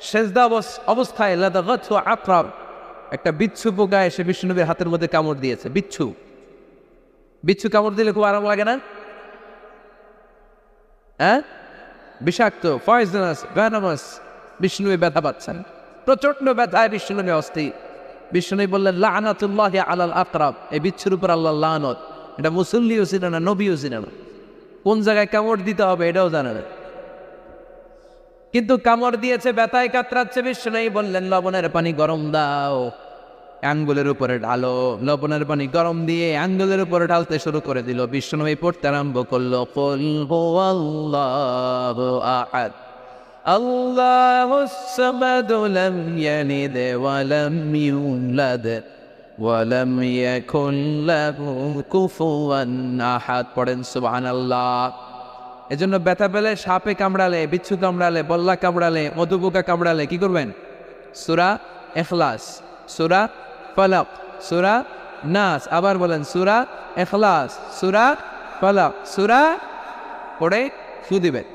সেজদা অবস- অবস্থায়, লাদাগাতহু আকরাব একটা বিচ্ছু পোকা এসে বিষ্ণুনবীর হাতের মধ্যে কামড় দিয়েছে, বিচ্ছু। বিচ্ছু কামড় দিলে খুব আরাম লাগে না? হ্যাঁ? বিষাক্ত পয়জনাস ভ্যানামাস বিষ্ণুনবী ব্যথা পাচ্ছেন। প্রচণ্ড ব্যথায় বিষ্ণুনবী অস্থির। বিষ্ণুনবী বললেন, লানাতুল্লাহ আলাল আকরাব এই বিচ্ছুর উপর আল্লাহ লানত। এটা মুসল্লিও ছিল না, নবীও ছিল না। কোন জায়গায় কামড় দিতে হবে এটাও জানে না। কিন্তু কামড় দিয়েছে, ব্যথায় কাতরাচ্ছে বিষ্ণুনবী বললেন, লবণের পানি গরম দাও। আঙ্গুলের উপরে ঢালো, লবণের পানি গরম দিয়ে আঙ্গুলের উপরে ঢালতে শুরু করে দিল। বিষ্ণুনবী পড়তে আরম্ভ করল, কুল হুয়াল্লাহু আহাদ, আল্লাহুস সামাদ লাম ইয়ালিদ ওয়া লাম ইউলাদ ওয়া লাম ইয়াকুল লাহু আহাদ। পড়েন এজন্য ব্যথা পেলে সাপে কামড়ালে, বিচ্ছু কামড়ালে, বল্লা কামড়ালে মধুপোকা কামড়ালে কি করবেন? সুরা এখলাস সুরা ফলক, সুরা নাস, আবার বলেন সুরা এখলাস সুরা ফলক, সুরা পড়ে শু দিবেন।